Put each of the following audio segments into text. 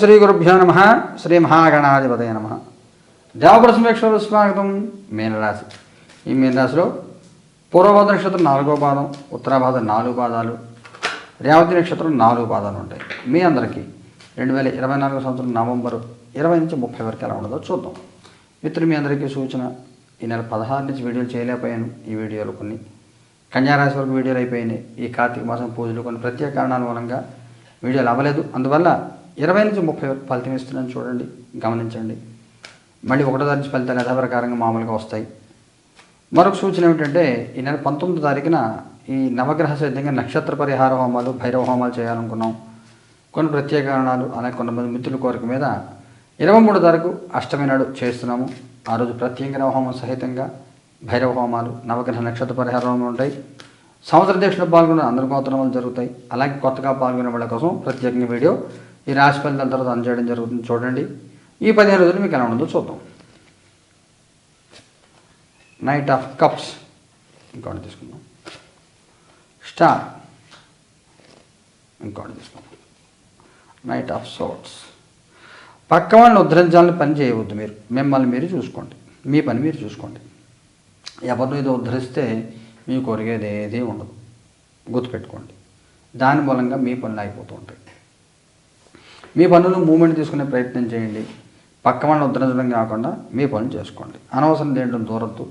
శ్రీ గురుభ్యో నమ. శ్రీ మహాగణాధిపతయ నమ. దేవప్రసమేక్షలు స్వాగతం మీనరాశి. ఈ మీనరాశిలో పూర్వభాద నక్షత్రం నాలుగో పాదం ఉత్తరాభాద నాలుగు పాదాలు రేవతి నక్షత్రం నాలుగు పాదాలు ఉంటాయి. మీ అందరికీ రెండు వేల ఇరవై నాలుగు సంవత్సరం నవంబర్ ఇరవై నుంచి ముప్పై వరకు ఎలా ఉండదో చూద్దాం. మిత్రులు మీ అందరికీ సూచన ఈ నెల పదహారు నుంచి వీడియోలు చేయలేకపోయాను. ఈ వీడియోలు కొన్ని కన్యారాశి వరకు వీడియోలు అయిపోయినాయి. ఈ కార్తీక మాసం పూజలు కొన్ని ప్రత్యేక కారణాల మూలంగా వీడియోలు అవ్వలేదు. అందువల్ల ఇరవై నుంచి ముప్పై వరకు ఫలితం ఇస్తున్నాను చూడండి గమనించండి. మళ్ళీ ఒకటో తారీఖు ఫలితాలు యథాప్రకారంగా మామూలుగా వస్తాయి. మరొక సూచన ఏమిటంటే ఈ నెల పంతొమ్మిదో తారీఖున ఈ నవగ్రహ సిద్ధంగా నక్షత్ర పరిహార హోమాలు భైరవ హోమాలు చేయాలనుకున్నాం. కొన్ని ప్రత్యేక కారణాలు అలాగే కొంతమంది మిత్రుల కోరిక మీద ఇరవై మూడో తారీఖు అష్టమి నాడు చేస్తున్నాము. ఆ రోజు ప్రత్యేక హోమం సహితంగా భైరవ హోమాలు నవగ్రహ నక్షత్ర పరిహార హోమాలు ఉంటాయి. సంవత్సర దీక్షలో పాల్గొన్న అందరి గోత్రములు జరుగుతాయి. అలాగే కొత్తగా పాల్గొనే వాళ్ళ కోసం ప్రత్యేకంగా వీడియో ఈ రాశి ఫలితాల తర్వాత అందజేయడం జరుగుతుంది. చూడండి. ఈ పదిహేను రోజులు మీకు ఎలా ఉండదు చూద్దాం. నైట్ ఆఫ్ కప్స్ ఇంకోటి తీసుకుందాం. స్టార్ ఇంకోటి తీసుకుందాం. నైట్ ఆఫ్ సోట్స్ పక్క వాళ్ళని ఉద్ధరించాలని పని చేయవద్దు మీరు. మిమ్మల్ని మీరు చూసుకోండి. మీ పని మీరు చూసుకోండి. ఎవరిని ఇది ఉద్ధరిస్తే మీ కొరిగేది ఏది ఉండదు. గుర్తుపెట్టుకోండి. దాని మూలంగా మీ పనులు అయిపోతూ ఉంటాయి. మీ పనులు మూమెంట్ తీసుకునే ప్రయత్నం చేయండి. పక్క వాళ్ళని ఉద్ధరించడం కాకుండా మీ పనులు చేసుకోండి. అనవసరం దేంట్లో దూరద్దు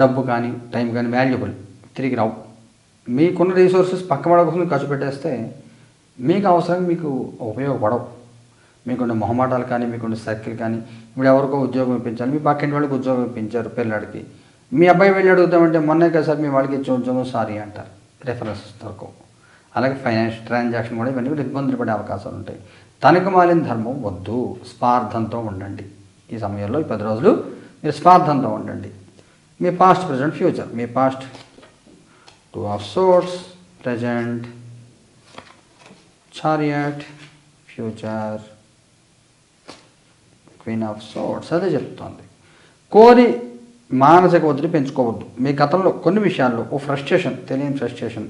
డబ్బు కానీ టైం కానీ వాల్యుబుల్ తిరిగి రావు. మీకున్న రీసోర్సెస్ పక్క వాళ్ళ కోసం ఖర్చు పెట్టేస్తే మీకు అవసరం మీకు ఉపయోగపడవు. మీకున్న మొహమాటాలు కానీ మీకున్న సర్కిల్ కానీ ఇప్పుడు ఎవరికో ఉద్యోగం ఇప్పించాలి మీ పక్కింటి వాళ్ళకి ఉద్యోగం ఇప్పించారు పిల్లడికి. మీ అబ్బాయి వెళ్ళి అడుగుతామంటే మొన్నే కదా సార్ మీ వాళ్ళకి ఇచ్చే ఉద్యోగం సారీ అంటారు. రెఫరెన్స్ దొరకవు. అలాగే ఫైనాన్షియల్ ట్రాన్సాక్షన్ కూడా ఇవన్నీ కూడా ఇబ్బందులు పడే అవకాశాలు ఉంటాయి. తనకు మాలిన ధర్మం వద్దు స్వార్థంతో ఉండండి. ఈ సమయంలో ఈ పది రోజులు మీరు స్వార్థంతో ఉండండి. మీ past present future me past two of swords present chariot future queen of swords అదే చెప్తోంది. కోరి మానసిక ఒత్తిడి పెంచుకోవద్దు. మీ గతంలో కొన్ని విషయాల్లో ఓ ఫ్రస్ట్రేషన్ తెలియని ఫ్రస్ట్రేషన్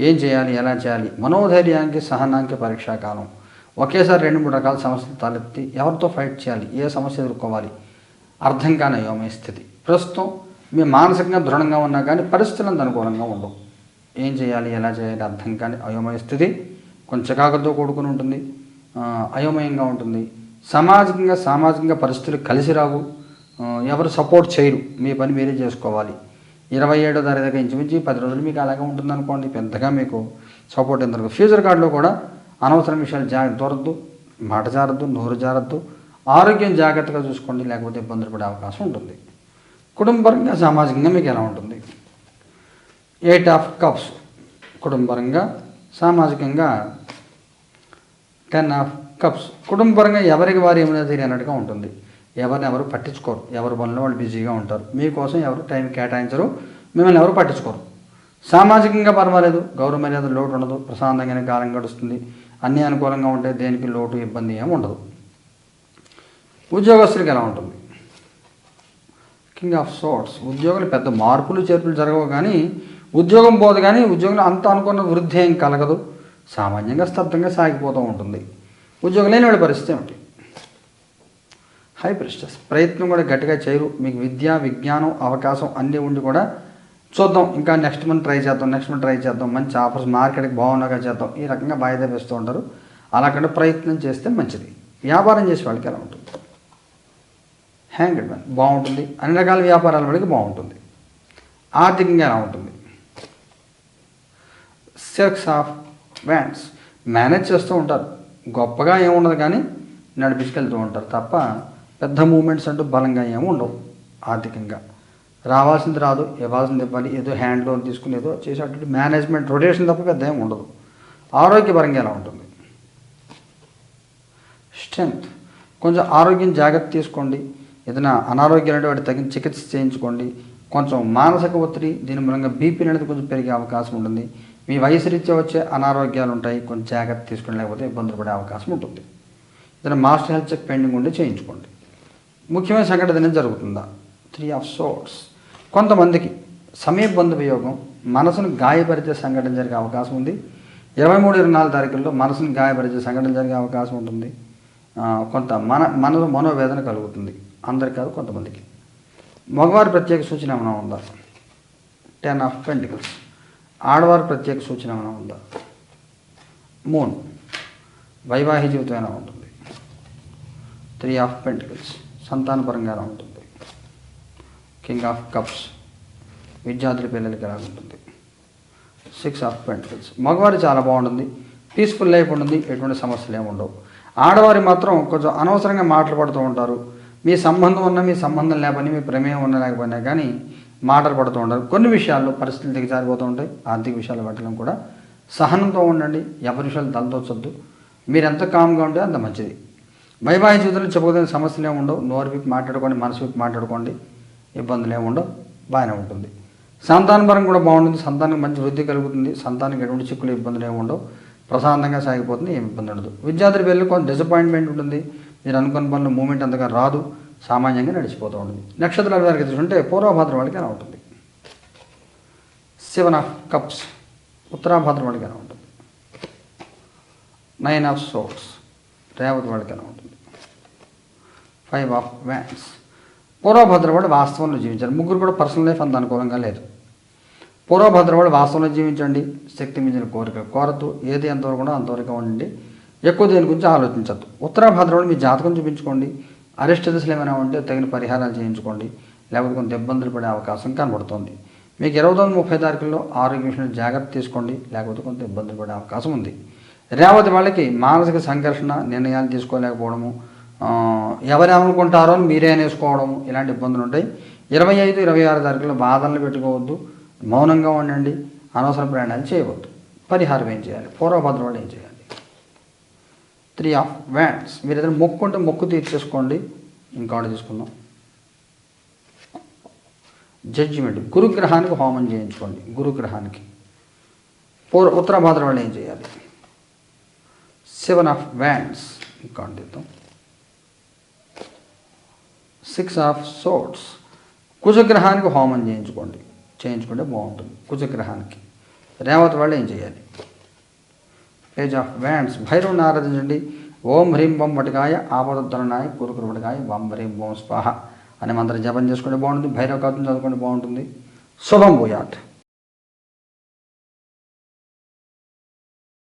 ఏం చేయాలి ఎలా చేయాలి? మనోధైర్యానికి సహనానికి పరీక్షాకాలం ఒకేసారి రెండు మూడు రకాల సమస్యలు తలెత్తి ఎవరితో ఫైట్ చేయాలి ఏ సమస్య ఎదుర్కోవాలి? అర్థం కాని అయోమయ స్థితి. ప్రస్తుతం మీ మానసికంగా దృఢంగా ఉన్నా కానీ పరిస్థితులంత అనుకూలంగా ఉండవు. ఏం చేయాలి ఎలా చేయాలి అర్థం కాని అయోమయ స్థితి కొంచెం చికాకులతో కూడుకుని ఉంటుంది. అయోమయంగా ఉంటుంది. సామాజికంగా సామాజికంగా పరిస్థితులు కలిసి రావు. ఎవరు సపోర్ట్ చేయరు. మీ పని మీరే చేసుకోవాలి. ఇరవై ఏడో తారీఖు దాకా ఇంచుమించి పది రోజులు మీకు అలాగే ఉంటుంది అనుకోండి పెద్దగా మీకు సపోర్ట్ ఎందుకు ఫ్యూచర్ కార్డులో కూడా అనవసరం విషయాలు జాగ్రత్త దొరద్దు మాట జారద్దు నోరు జారద్దు. ఆరోగ్యం జాగ్రత్తగా చూసుకోండి. లేకపోతే ఇబ్బందులు పడే అవకాశం ఉంటుంది. కుటుంబపరంగా సామాజికంగా మీకు ఎలా ఉంటుంది? ఎయిట్ ఆఫ్ కప్స్ కుటుంబపరంగా సామాజికంగా టెన్ ఆఫ్ కప్స్ కుటుంబపరంగా ఎవరికి వారు ఏమైనా తెలియనట్టుగా ఉంటుంది. ఎవరిని ఎవరు పట్టించుకోరు. ఎవరి పనిలో వాళ్ళు బిజీగా ఉంటారు. మీకోసం ఎవరు టైం కేటాయించరు. మిమ్మల్ని ఎవరు పట్టించుకోరు. సామాజికంగా పర్వాలేదు. గౌరవ మర్యాద లోటు ఉండదు. ప్రశాంతంగానే కాలం గడుస్తుంది. అన్నీ అనుకూలంగా ఉంటే దేనికి లోటు ఇబ్బంది ఏమి ఉండదు. ఉద్యోగస్తులకి ఎలా ఉంటుంది? కింగ్ ఆఫ్ సోర్ట్స్ ఉద్యోగులు పెద్ద మార్పులు చేర్పులు జరగవు కానీ ఉద్యోగం పోదు కానీ ఉద్యోగంలో అంత అనుకున్న వృద్ధి ఏం కలగదు. సామాన్యంగా స్తబ్దంగా సాగిపోతూ ఉంటుంది. ఉద్యోగం లేని వాడి పరిస్థితి ఏమిటి? హై ప్రిస్టస్ ప్రయత్నం కూడా గట్టిగా చేయరు. మీకు విద్య విజ్ఞానం అవకాశం అన్నీ ఉండి కూడా చూద్దాం. ఇంకా నెక్స్ట్ మంత్ ట్రై చేద్దాం. నెక్స్ట్ మంత్ ట్రై చేద్దాం. మంచి ఆఫర్స్ మార్కెట్కి బాగున్నాగా చేద్దాం. ఈ రకంగా వాయిదా వేస్తూ ఉంటారు అలాగంటే ప్రయత్నం చేస్తే మంచిది. వ్యాపారం చేసే వాళ్ళకి ఎలా ఉంటుంది? హ్యాంగ్ మ్యాన్ బాగుంటుంది. అన్ని రకాల వ్యాపారాల వాళ్ళకి బాగుంటుంది. ఆర్థికంగా ఎలా ఉంటుంది? సిక్స్ ఆఫ్ వ్యాండ్స్ మేనేజ్ చేస్తూ ఉంటారు. గొప్పగా ఏముండదు కానీ నడిపించుకెళ్తూ ఉంటారు తప్ప పెద్ద మూమెంట్స్ అంటూ బలంగా ఏమి ఉండవు ఆర్థికంగా. రావాల్సింది రాదు ఇవ్వాల్సింది ఇవ్వాలి ఏదో హ్యాండ్ లోన్ తీసుకుని ఏదో చేసేటట్టు మేనేజ్మెంట్ రొటేషన్ తప్ప పెద్ద ఏమి ఉండదు. ఆరోగ్యపరంగా ఎలా ఉంటుంది? స్ట్రెంగ్త్. కొంచెం ఆరోగ్యం జాగ్రత్త తీసుకోండి. ఏదైనా అనారోగ్యాలు అంటే వాటి తగిన చికిత్స చేయించుకోండి. కొంచెం మానసిక ఒత్తిడి దీని మూలంగా బీపీ అనేది కొంచెం పెరిగే అవకాశం ఉంటుంది. మీ వయసు రీత్యా వచ్చే అనారోగ్యాలు ఉంటాయి. కొంచెం జాగ్రత్త తీసుకుని లేకపోతే ఇబ్బందులు పడే అవకాశం ఉంటుంది. ఏదైనా మాస్టర్ హెల్త్ చెక్ పెండింగ్ ఉండి చేయించుకోండి. ముఖ్యమైన సంఘటన జరుగుతుందా? త్రీ ఆఫ్ సోర్స్ కొంతమందికి సమయ బంధువియోగం మనసును గాయపరిచే సంఘటన జరిగే అవకాశం ఉంది. ఇరవై మూడు ఇరవై నాలుగు తారీఖుల్లో మనసుని గాయపరిచే సంఘటన జరిగే అవకాశం ఉంటుంది. కొంత మన మనలో మనోవేదన కలుగుతుంది. అందరికి కాదు కొంతమందికి. మగవారి ప్రత్యేక సూచన ఏమైనా ఉందా? టెన్ ఆఫ్ పెంటికల్స్ ఆడవారి ప్రత్యేక సూచన ఏమైనా ఉందా? మూన్ వైవాహిక జీవితం ఏమైనా ఉంటుంది? త్రీ ఆఫ్ పెంటికల్స్ సంతానపరంగా ఎలా ఉంటుంది కింగ్ ఆఫ్ కప్స్ విద్యార్థుల పిల్లలకి ఎలా ఉంటుంది సిక్స్ ఆఫ్ పెంటికల్స్ మగవారి చాలా బాగుంటుంది. పీస్ఫుల్ లైఫ్ ఉంటుంది. ఎటువంటి సమస్యలు ఏమి ఉండవు. ఆడవారి మాత్రం కొంచెం అనవసరంగా మాటలు పడుతూ ఉంటారు. మీ సంబంధం ఉన్న మీ సంబంధం లేకపోయినా మీ ప్రమేయం ఉన్న లేకపోయినా కానీ మాటలు పడుతూ ఉంటారు. కొన్ని విషయాల్లో పరిస్థితులు దిగజారిపోతూ ఉంటాయి. ఆర్థిక విషయాలు పట్టడం కూడా సహనంతో ఉండండి. ఎవరి విషయాలు తలదోచొద్దు. మీరు ఎంత కామ్గా ఉంటే అంత మంచిది. వైవాహిక జీవితంలో చెప్పుకోదగిన సమస్యలు ఏమి ఉండవు. నోరు విప్పి మాట్లాడుకోండి మనసు విప్పి మాట్లాడుకోండి ఇబ్బందులు ఏమి ఉండవు. బాగానే ఉంటుంది. సంతానపరం కూడా బాగుంటుంది. సంతానం మంచి వృద్ధి కలుగుతుంది. సంతానం ఎటువంటి చిక్కులు ఇబ్బందులు ఏమి ఉండవు. ప్రశాంతంగా సాగిపోతుంది ఏమి ఇబ్బంది ఉండదు. విద్యార్థుల వెళ్ళి కొంత డిసప్పాయింట్మెంట్ ఉంటుంది. మీరు అనుకున్న పనులు మూమెంట్ అంతగా రాదు. సామాన్యంగా నడిచిపోతూ ఉంటుంది. నక్షత్రాల వారికి చూసుకుంటే పూర్వభద్ర వాళ్ళకి ఎలా ఉంటుంది. సెవెన్ ఆఫ్ కప్స్ ఉత్తరాభద్ర వాళ్ళకి ఎలా ఉంటుంది. నైన్ ఆఫ్ సోట్స్ రేవతి వాళ్ళకి ఎలా ఉంటుంది? ఫైవ్ ఆఫ్ వ్యాన్స్ పూర్వభద్ర వాడు వాస్తవంలో జీవించారు ముగ్గురు కూడా పర్సనల్ లైఫ్ అంత అనుకూలంగా లేదు. పూర్వభద్ర వాడు వాస్తవంలో జీవించండి. శక్తి మించిన కోరిక కోరతూ ఏది ఎంతవరకు కూడా అంతవరకు ఉండండి. ఎక్కువ దేని గురించి ఆలోచించద్దు. ఉత్తరాభద్ర వాడు మీ జాతకం చూపించుకోండి. అరెస్ట్ దశలు ఏమైనా ఉంటే తగిన పరిహారాలు చేయించుకోండి. లేకపోతే కొంత ఇబ్బందులు పడే అవకాశం కనబడుతుంది. మీకు ఇరవై తొమ్మిది ముప్పై తారీఖుల్లో ఆరోగ్య విషయంలో జాగ్రత్త తీసుకోండి. లేకపోతే కొంత ఇబ్బందులు పడే అవకాశం ఉంది. రేవతి వాళ్ళకి మానసిక సంఘర్షణ నిర్ణయాలు తీసుకోలేకపోవడము ఎవరు ఏమనుకుంటారో మీరే అనేసుకోవడము ఇలాంటి ఇబ్బందులు ఉంటాయి. ఇరవై ఐదు ఇరవై ఆరు తారీఖుల్లో బాధలు పెట్టుకోవద్దు మౌనంగా ఉండండి అనవసర ప్రయాణాలు చేయవద్దు. పరిహారం ఏం చేయాలి? పూర్వభద్రం వాళ్ళు ఏం చేయాలి? త్రీ ఆఫ్ వ్యాండ్స్ మీరు ఏదైనా మొక్కు ఉంటే మొక్కు తీర్చేసుకోండి. ఇంకోటి తీసుకుందాం. జడ్జిమెంట్ గురుగ్రహానికి హోమం చేయించుకోండి. గురుగ్రహానికి. పూర్వ ఉత్తరాభాద్ర వాళ్ళు ఏం చేయాలి? సెవెన్ ఆఫ్ వ్యాండ్స్ ఇంకోటి తీద్దాం సిక్స్ ఆఫ్ సోట్స్ కుజగ్రహానికి హోమం చేయించుకోండి. చేయించుకుంటే బాగుంటుంది. కుజగ్రహానికి. రేవతి వాళ్ళు ఏం చేయాలి? పేజ్ ఆఫ్ వ్యాండ్స్ భైరవుని ఆరాధించండి. ఓం హ్రీం బొం వటికాయ ఆపదత్తరణాయ కురుకురు వటికాయ వం హ్రీం బోం స్వాహ అనే మంత్రం జపం చేసుకుంటే బాగుంటుంది. భైరవ కథను చదువుకుంటే బాగుంటుంది. శుభం భూయాట్